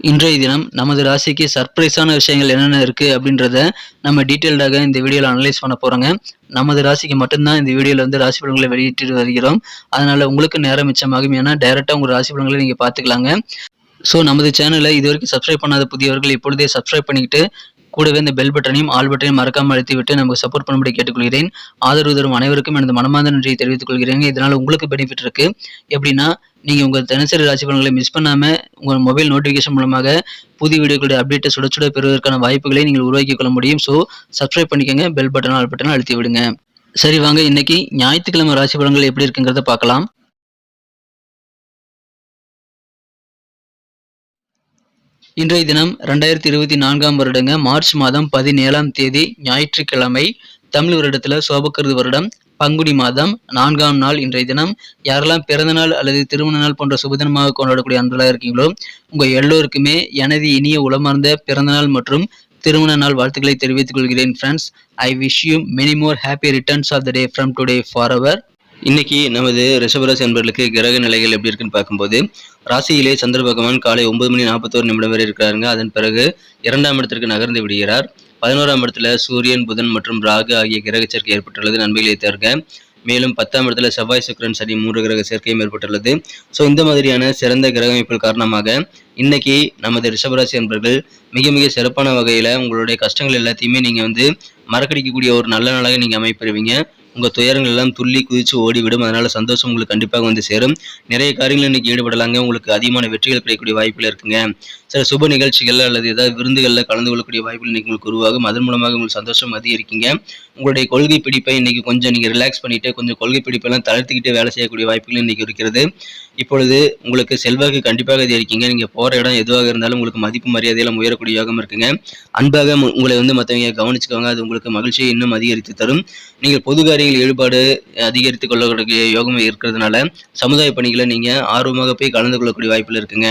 இன்றைய தினம் நமது ராசிக்கு சர்ப்ரைஸான விஷயங்கள் என்னென்ன இருக்குது அப்படின்றத நம்ம டீட்டெயில்டாக இந்த வீடியோவில் அனலைஸ் பண்ண போகிறோங்க நமது ராசிக்கு மட்டும்தான் இந்த வீடியோவில் வந்து ராசி பலன்களை வெளியிட்டு வருகிறோம். அதனால் உங்களுக்கு நேரம் மிச்சமாகும். ஏன்னா டைரெக்டாக உங்கள் ராசி பலன்களை நீங்கள் பார்த்துக்கலாங்க. ஸோ நமது சேனலை இது வரைக்கும் சப்ஸ்கிரைப் பண்ணாத புதியவர்கள் இப்பொழுதே சப்ஸ்கிரைப் பண்ணிக்கிட்டு கூடவே இந்த பெல் பட்டனையும் ஆல் பட்டனையும் மறக்காமல் அழுத்திவிட்டு நமக்கு சப்போர்ட் பண்ணும்படி கேட்டுக்கொள்கிறேன். ஆதரவு தரும் அனைவருக்கும் எனது மனமார்ந்த நன்றியை தெரிவித்துக் கொள்கிறேன் இதனால் உங்களுக்கு பெனிஃபிட் இருக்கு. எப்படின்னா நீங்கள் உங்கள் தினசரி ராசி பலன்களை மிஸ் பண்ணாமல் உங்கள் மொபைல் நோட்டிஃபிகேஷன் மூலமாக புதிய வீடியோக்களுடைய அப்டேட்டை சுட சுட பெறுவதற்கான வாய்ப்புகளை நீங்கள் உருவாக்கி கொள்ள முடியும். ஸோ சப்ஸ்கிரைப் பண்ணிக்கோங்க. பெல் பட்டன் ஆல் பட்டன் அழுத்தி விடுங்க சரி வாங்க. இன்னைக்கு ஞாயிற்றுக்கிழமை ராசி பலன்கள் எப்படி இருக்குங்கிறத பார்க்கலாம். இன்றைய தினம் ரெண்டாயிரத்தி இருபத்தி நான்காம் வருடங்க மார்ச் மாதம் பதினேழாம் தேதி ஞாயிற்றுக்கிழமை தமிழ் வருடத்துல சோபக்கருது வருடம். பங்குனி மாதம் நான்காம் நாள் இன்றைய தினம். யாரெல்லாம் பிறந்த நாள் அல்லது திருமண நாள் போன்ற சுபதினமாக கொண்டாடக்கூடிய அன்பர்களாக இருக்கீங்களோ உங்கள் எல்லோருக்குமே எனது இனிய உளமார்ந்த பிறந்த நாள் மற்றும் திருமண நாள் வாழ்த்துக்களை தெரிவித்துக் கொள்கிறேன் friends I wish you many more happy returns of the day from today for our இன்னைக்கு நமது ரிஷபராசி அன்பர்களுக்கு கிரக நிலைகள் எப்படி இருக்குன்னு பார்க்கும்போது ராசியிலே சந்திர பகவான் காலை ஒன்பது மணி நாற்பத்தோரு நிமிடம் வரை இருக்கிறாருங்க. அதன் பிறகு இரண்டாம் இடத்திற்கு நகர்ந்து விடுகிறார். பதினோராம் இடத்துல சூரியன் புதன் மற்றும் ராகு ஆகிய கிரக சேர்க்கை ஏற்பட்டுள்ளது. நன்மைகளை தருக. மேலும் பத்தாம் இடத்துல செவ்வாய் சுக்கிரன் சனி மூன்று கிரக சேர்க்கையும் ஏற்பட்டுள்ளது. ஸோ இந்த மாதிரியான சிறந்த கிரக அமைப்புகள் காரணமாக இன்னைக்கு நமது ரிஷபராசி என்பர்கள் மிக மிக சிறப்பான வகையில் உங்களுடைய கஷ்டங்கள் எல்லாத்தையுமே நீங்கள் வந்து மறக்கடிக்கக்கூடிய ஒரு நல்ல நாளாக நீங்கள் அமைப்பெறுவீங்க. உங்கள் துயரங்கள் எல்லாம் துள்ளி குதித்து ஓடிவிடும். அதனால சந்தோஷம் உங்களுக்கு கண்டிப்பாக வந்து சேரும். நிறைய காரியங்கள் இன்னைக்கு ஈடுபடலாங்க. உங்களுக்கு அதிகமான வெற்றிகள் கிடைக்கக்கூடிய வாய்ப்புகள் இருக்குங்க. சில சுப நிகழ்ச்சிகள் அல்லது ஏதாவது விருந்துகளில் கலந்து கொள்ளக்கூடிய வாய்ப்புகள் இன்னைக்கு உங்களுக்கு உருவாகும். அதன் மூலமாக உங்களுக்கு சந்தோஷம் அதிகரிக்குங்க. உங்களுடைய கொள்கை பிடிப்பை இன்னைக்கு கொஞ்சம் நீங்கள் ரிலாக்ஸ் பண்ணிட்டு கொஞ்சம் கொள்கை பிடிப்பெல்லாம் தளர்த்திக்கிட்டு வேலை செய்யக்கூடிய வாய்ப்புகள் இன்னைக்கு இருக்கிறது. இப்பொழுது உங்களுக்கு செல்வாக்கு கண்டிப்பாக அதிகரிக்குங்க. நீங்கள் போகிற இடம் எதுவாக இருந்தாலும் உங்களுக்கு மதிப்பு மரியாதையெல்லாம் உயரக்கூடிய யோகம் இருக்குங்க. அன்பாக உங்களை வந்து மற்றவங்க கவனிச்சுக்கோங்க. அது உங்களுக்கு மகிழ்ச்சியை இன்னும் அதிகரித்து தரும். நீங்கள் பொது காரியங்கள் ஈடுபாடு அதிகரித்து கொள்ளக்கூடிய யோகம் இருக்கிறதுனால சமுதாய பணிகளை நீங்கள் ஆர்வமாக போய் கலந்து கொள்ளக்கூடிய வாய்ப்பில் இருக்குங்க.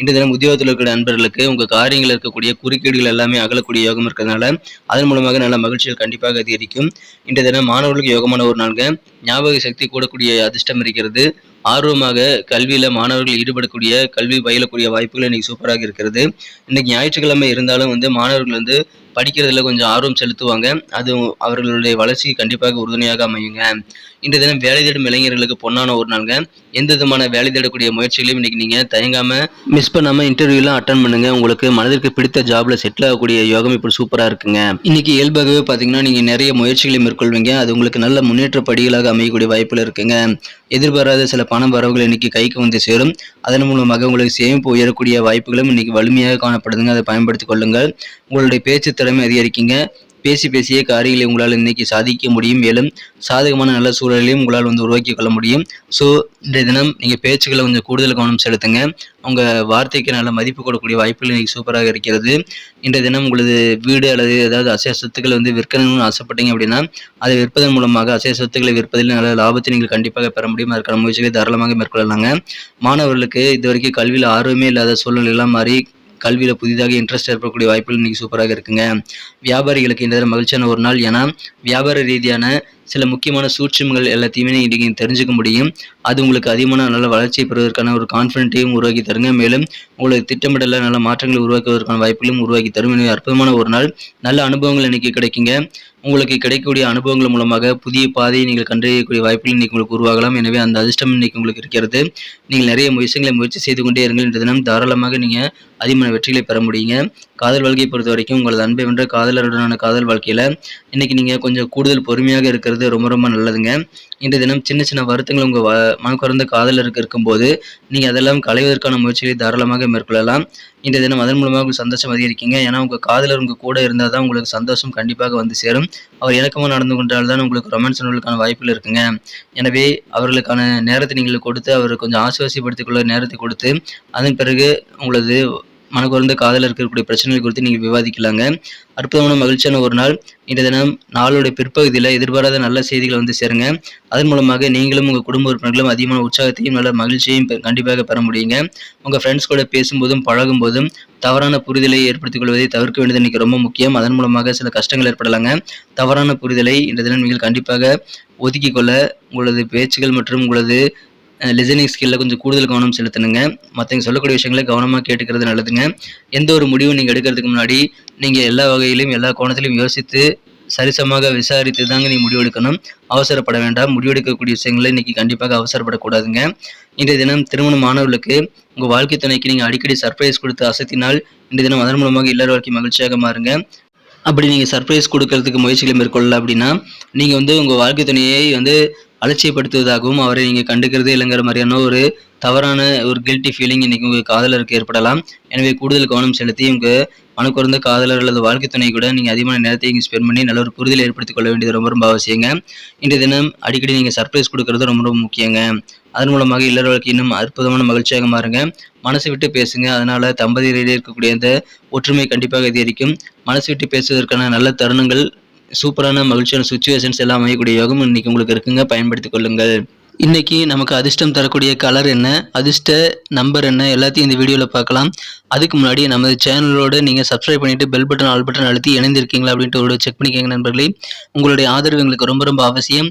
இன்று தினம் உத்தியோகத்தில் இருக்கிற நண்பர்களுக்கு உங்கள் காரியங்கள் இருக்கக்கூடிய குறுக்கீடுகள் எல்லாமே அகலக்கூடிய யோகம் இருக்கிறதுனால அதன் மூலமாக நல்ல மகிழ்ச்சிகள் கண்டிப்பாக அதிகரிக்கும். இன்று தினம் மாணவர்களுக்கு யோகமான ஒரு நாளுங்க. ஞாபக சக்தி கூடக்கூடிய அதிர்ஷ்டம் இருக்கிறது. ஆர்வமாக கல்வியில் மாணவர்கள் ஈடுபடக்கூடிய கல்வி பயிலக்கூடிய வாய்ப்புகள் இன்றைக்கி சூப்பராக இருக்கிறது. இன்றைக்கி ஞாயிற்றுக்கிழமை இருந்தாலும் வந்து மாணவர்கள் வந்து படிக்கிறதுல கொஞ்சம் ஆர்வம் செலுத்துவாங்க. அது அவர்களுடைய வளர்ச்சிக்கு கண்டிப்பாக உறுதுணையாக அமையுங்க. இன்றைய தினம் வேலை தேடும் இளைஞர்களுக்கு பொன்னான ஒரு நாளுங்க. எந்த விதமான வேலை தேடக்கூடிய முயற்சிகளையும் இன்னைக்கு நீங்கள் தயங்காமல் மிஸ் பண்ணாமல் இன்டர்வியூலாம் அட்டன் பண்ணுங்க. உங்களுக்கு மனதிற்கு பிடித்த ஜாபில் செட்டில் ஆகக்கூடிய யோகம் இப்படி சூப்பராக இருக்குங்க. இன்னைக்கு இயல்பாகவே பார்த்தீங்கன்னா நீங்கள் நிறைய முயற்சிகளை மேற்கொள்வீங்க. அது உங்களுக்கு நல்ல முன்னேற்ற படிகளாக அமையக்கூடிய வாய்ப்புகள் இருக்குங்க. எதிர்பாராத சில பணம் வரவுகள் இன்னைக்கு கைக்கு வந்து சேரும். அதன் மூலமாக உங்களுக்கு சேமிப்பு உயரக்கூடிய வாய்ப்புகளும் இன்னைக்கு வலிமையாக காணப்படுதுங்க. அதை பயன்படுத்திக் கொள்ளுங்கள். உங்களுடைய பேச்சு திறமை அதிகரிக்குங்க. பேசி பேசியே காரியங்களை உங்களால் இன்னைக்கு சாதிக்க முடியும். மேலும் சாதகமான நல்ல சூழலையும் உங்களால் வந்து உருவாக்கி கொள்ள முடியும். ஸோ இன்றைய தினம் நீங்கள் பேச்சுக்களை கொஞ்சம் கூடுதல் கவனம் செலுத்துங்க. உங்கள் வார்த்தைக்கு நல்ல மதிப்பு கொடுக்கக்கூடிய வாய்ப்புகள் இன்னைக்கு சூப்பராக இருக்கிறது. இன்றைய தினம் உங்களது வீடு அல்லது ஏதாவது அசைய சொத்துக்களை வந்து விற்கணும்னு ஆசைப்பட்டீங்க அப்படின்னா அதை விற்பதன் மூலமாக அசைய சொத்துக்களை விற்பதில் நல்ல லாபத்தை நீங்கள் கண்டிப்பாக பெற முடியும். அதற்கான முயற்சிகளை தாராளமாக மேற்கொள்ளலாங்க. மாணவர்களுக்கு இது வரைக்கும் கல்வியில் ஆர்வமே இல்லாத சூழ்நிலையெல்லாம் மாறி கல்வியில் புதிதாக இன்ட்ரெஸ்ட் ஏற்படக்கூடிய வாய்ப்புகள் இன்னைக்கு சூப்பராக இருக்குங்க. வியாபாரிகளுக்கு இந்த மகிழ்ச்சியான ஒரு நாள். ஏன்னா வியாபார ரீதியான சில முக்கியமான சூட்சுமங்கள் எல்லாத்தையுமே நீங்கள் தெரிஞ்சுக்க முடியும். அது உங்களுக்கு அதிகமான நல்ல வளர்ச்சியை பெறுவதற்கான ஒரு கான்ஃபிடென்ட்டையும் உருவாக்கி தருங்க. மேலும் உங்களுக்கு திட்டமிடல நல்ல மாற்றங்களை உருவாக்குவதற்கான வாய்ப்புகளும் உருவாக்கி தரும். எனவே அற்புதமான ஒரு நாள். நல்ல அனுபவங்கள் இன்னைக்கு கிடைக்குங்க. உங்களுக்கு கிடைக்கக்கூடிய அனுபவங்கள் மூலமாக புதிய பாதையை நீங்கள் கண்டறியக்கூடிய வாய்ப்புகள் இன்னைக்கு உங்களுக்கு உருவாகலாம். எனவே அந்த அதிர்ஷ்டம் இன்னைக்கு உங்களுக்கு இருக்கிறது. நீங்கள் நிறைய விஷயங்களை முயற்சி செய்து கொண்டே இருங்கள். இந்த தினம் தாராளமாக நீங்கள் அதிகமான வெற்றிகளை பெற முடியுங்க. காதல் வாழ்க்கையை பொறுத்த வரைக்கும் உங்களது அன்பை வென்ற காதலருடனான காதல் வாழ்க்கையில் இன்றைக்கி நீங்கள் கொஞ்சம் கூடுதல் பொறுமையாக இருக்கிறது ரொம்ப ரொம்ப நல்லதுங்க. இன்றைய தினம் சின்ன சின்ன வருத்தங்கள் உங்கள் வ மனக்குறந்த காதலருக்கு இருக்கும்போது நீங்கள் அதெல்லாம் களைவதற்கான முயற்சிகளை தாராளமாக மேற்கொள்ளலாம். இன்றைய தினம் அதன் மூலமாக உங்களுக்கு சந்தோஷம் அதிகரிக்கீங்க. ஏன்னா உங்கள் காதலர் உங்கள் கூட இருந்தால் தான் உங்களுக்கு சந்தோஷம் கண்டிப்பாக வந்து சேரும். அவர் இணக்கமாக நடந்து கொண்டால் தான் உங்களுக்கு ரொமான்ஸ் உணர்வுக்கான வாய்ப்புகள் இருக்குங்க. எனவே அவர்களுக்கான நேரத்தை நீங்கள் கொடுத்து அவர் கொஞ்சம் ஆசுவாசிப்படுத்திக் கொள்ள நேரத்தை கொடுத்து அதன் பிறகு உங்களது மனக்குறந்த காதலில் இருக்கக்கூடிய பிரச்சனைகள் குறித்து நீங்கள் விவாதிக்கலாங்க. அற்புதமான மகிழ்ச்சியான ஒரு நாள். இன்றைய தினம் நாளுடைய பிற்பகுதியில் எதிர்பாராத நல்ல செய்திகளை வந்து சேருங்க. அதன் மூலமாக நீங்களும் உங்கள் குடும்ப உறுப்பினர்களும் அதிகமான உற்சாகத்தையும் நல்ல மகிழ்ச்சியையும் கண்டிப்பாக பெற முடியுங்க. உங்கள் ஃப்ரெண்ட்ஸ் கூட பேசும்போதும் பழகும் போதும் தவறான புரிதலை ஏற்படுத்திக் கொள்வதை தவிர்க்க வேண்டியது இன்றைக்கி ரொம்ப முக்கியம். அதன் மூலமாக சில கஷ்டங்கள் ஏற்படலாங்க. தவறான புரிதலை இன்றைய தினம் நீங்கள் கண்டிப்பாக ஒதுக்கிக்கொள்ள உங்களது பேச்சுகள் மற்றும் உங்களது லிசனிங் ஸ்கில்ல கொஞ்சம் கூடுதல் கவனம் செலுத்தணுங்க. மற்றவங்க சொல்லக்கூடிய விஷயங்களை கவனமாக கேட்டுக்கிறது நல்லதுங்க. எந்த ஒரு முடிவும் நீங்கள் எடுக்கிறதுக்கு முன்னாடி நீங்கள் எல்லா வகையிலும் எல்லா கோணத்திலும் யோசித்து சரிசமாக விசாரித்து தாங்க நீ முடிவெடுக்கணும் அவசரப்பட வேண்டாம். முடிவெடுக்கக்கூடிய விஷயங்களை இன்றைக்கி கண்டிப்பாக அவசரப்படக்கூடாதுங்க. இன்றைய தினம் திருமணம் மாணவர்களுக்கு உங்கள் வாழ்க்கை துணைக்கு நீங்கள் அடிக்கடி சர்ப்ரைஸ் கொடுத்து அசத்தினால் இன்றைய தினம் அதன் மூலமாக இல்லற வாழ்க்கை மகிழ்ச்சியாக மாறுங்க. அப்படி நீங்கள் சர்ப்ரைஸ் கொடுக்கறதுக்கு முயற்சிகளை மேற்கொள்ளல அப்படின்னா நீங்கள் வந்து உங்கள் வாழ்க்கை துணையை வந்து அலட்சியப்படுத்துவதாகவும் அவரை நீங்கள் கண்டுக்கிறதே இல்லைங்கிற மாதிரியான ஒரு தவறான ஒரு கில்ட்டி ஃபீலிங் இன்றைக்கி உங்கள் காதலருக்கு ஏற்படலாம். எனவே கூடுதல் கவனம் செலுத்தி உங்கள் மனக்குறந்த காதலர் அல்லது வாழ்க்கை துணை கூட நீங்கள் அதிகமான நேரத்தை இங்கே ஸ்பெண்ட் பண்ணி நல்ல ஒரு புரிதல் ஏற்படுத்திக் கொள்ள வேண்டியது ரொம்ப ரொம்ப அவசியங்க. இன்றைய தினம் அடிக்கடி நீங்கள் சர்ப்ரைஸ் கொடுக்கறது ரொம்ப ரொம்ப முக்கியங்க. அதன் மூலமாக இல்லற இன்னும் அற்புதமான மகிழ்ச்சியாக மாறுங்க. மனசு விட்டு பேசுங்க. அதனால தம்பதியிடையே இருக்கக்கூடிய அந்த ஒற்றுமை கண்டிப்பாக அதிகரிக்கும். மனசு விட்டு பேசுவதற்கான நல்ல தருணங்கள் சூப்பரான மகிழ்ச்சியான சுச்சுவேஷன்ஸ் எல்லாம் அமையக்கூடிய யோகம் இன்னைக்கு உங்களுக்கு இருக்குங்க. பயன்படுத்திக் கொள்ளுங்கள். இன்னைக்கு நமக்கு அதிர்ஷ்டம் தரக்கூடிய கலர் என்ன? அதிர்ஷ்ட நம்பர் என்ன? எல்லாத்தையும் இந்த வீடியோவில் பார்க்கலாம். அதுக்கு முன்னாடி நமது சேனலோட நீங்கள் சப்ஸ்கிரைப் பண்ணிவிட்டு பெல் பட்டன் ஆல் பட்டன் அழுத்தி இணைந்திருக்கீங்களா அப்படின்ட்டு ஒரு செக் பண்ணிக்கோங்க நண்பர்களே. உங்களுடைய ஆதரவு எங்களுக்கு ரொம்ப ரொம்ப அவசியம்.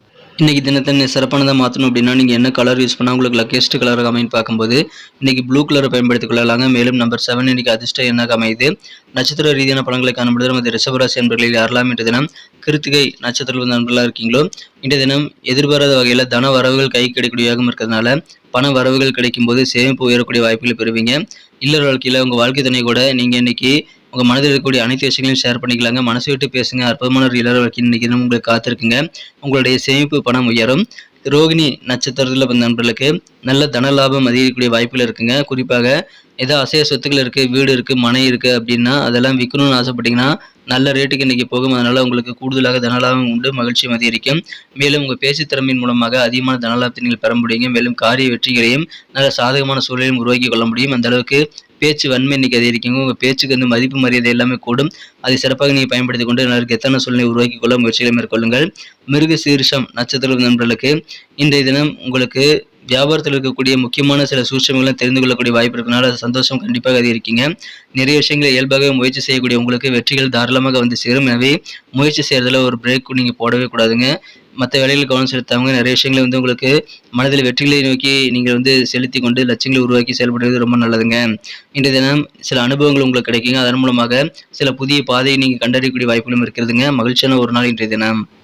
இன்றைக்கி தினத்தை சிறப்பானதாக மாற்றணும் அப்படின்னா நீங்கள் என்ன கலர் யூஸ் பண்ணால் உங்களுக்கு லக்கேஸ்ட் கலராக அமைன்னு பார்க்கும்போது இன்றைக்கி ப்ளூ கலரை பயன்படுத்திக் கொள்ளலாங்க மேலும் நம்பர் செவன் இன்னைக்கு அதிர்ஷ்ட எண்ணாக அமையுது. நட்சத்திர ரீதியான படங்களை காணப்படுது நமது ரிஷபராசி என்பர்களில் யாரெல்லாம் இன்றைய தினம் கிருத்திகை நட்சத்திர நண்பர்களாக இருக்கீங்களோ இன்றைய தினம் எதிர்பாராத வகையில் தன வரவுகள் கை கிடைக்கூடியதாகவும் இருக்கிறதுனால பண வரவுகள் கிடைக்கும் போது சேமிப்பு உயரக்கூடிய வாய்ப்புகளை பெறுவீங்க. இல்லற வாழ்க்கையில் உங்கள் வாழ்க்கை துணை கூட நீங்கள் இன்றைக்கி உங்கள் மனதில் இருக்கக்கூடிய அனைத்து விஷயங்களையும் ஷேர் பண்ணிக்கலாங்க. மனசு விட்டு பேசுங்க. அற்புதமான ஒரு இல்லற இன்னைக்கு தினம் உங்களுக்கு காத்திருக்குங்க. உங்களுடைய சேமிப்பு பணம் உயரும். ரோகிணி நட்சத்திரத்தில் நண்பர்களுக்கு நல்ல தன லாபம் அதிகரிக்கக்கூடிய வாய்ப்புகள் இருக்குங்க. குறிப்பாக ஏதோ அசைய சொத்துக்கள் இருக்குது வீடு இருக்குது மனை இருக்குது அப்படின்னா அதெல்லாம் விற்கணும்னு ஆசைப்பட்டீங்கன்னா நல்ல ரேட்டுக்கு இன்றைக்கி போகும். அதனால் உங்களுக்கு கூடுதலாக தனலாபம் உண்டு மகிழ்ச்சியும் அதிகரிக்கும். மேலும் உங்கள் பேச்சு திறமையின் மூலமாக அதிகமான தனலாபத்தை நீங்கள் பெற முடியும் மேலும் காரிய வெற்றிகளையும் நல்ல சாதகமான சூழலையும் உருவாக்கி கொள்ள முடியும். அந்த அளவுக்கு பேச்சு வன்மை இன்னைக்கு அதிகரிக்கும் உங்கள் பேச்சுக்கு வந்து மதிப்பு மரியாதை எல்லாமே கூடும். அதை சிறப்பாக நீங்கள் பயன்படுத்தி கொண்டு நல்ல எத்தனை சூழ்நிலை உருவாக்கி கொள்ள முயற்சிகளை மேற்கொள்ளுங்கள். மிருக சீர்ஷம் நட்சத்திர நண்பர்களுக்கு இன்றைய தினம் உங்களுக்கு வியாபாரத்தில் இருக்கக்கூடிய முக்கியமான சில சூட்சங்கள்லாம் தெரிந்து கொள்ளக்கூடிய வாய்ப்பு இருக்கனால சந்தோஷம் கண்டிப்பாக இருக்கீங்க நிறைய விஷயங்களை இயல்பாகவே முயற்சி செய்யக்கூடிய உங்களுக்கு வெற்றிகள் தாராளமாக வந்து சேரும். எனவே முயற்சி செய்கிறதுல ஒரு பிரேக் நீங்கள் போடவே கூடாதுங்க. மற்ற வேலைகளில் கவனம் செலுத்தாமல் நிறைய விஷயங்களை வந்து உங்களுக்கு மனதில் வெற்றிகளை நோக்கி நீங்கள் வந்து செலுத்தி கொண்டு லட்சியங்களை உருவாக்கி செயல்படுறது ரொம்ப நல்லதுங்க. இன்றைய தினம் சில அனுபவங்கள் உங்களுக்கு கிடைக்குங்க. அதன் மூலமாக சில புதிய பாதையை நீங்கள் கண்டறியக்கூடிய வாய்ப்புகளும் இருக்கிறதுங்க. மகிழ்ச்சியான ஒரு நாள் இன்றைய தினம்.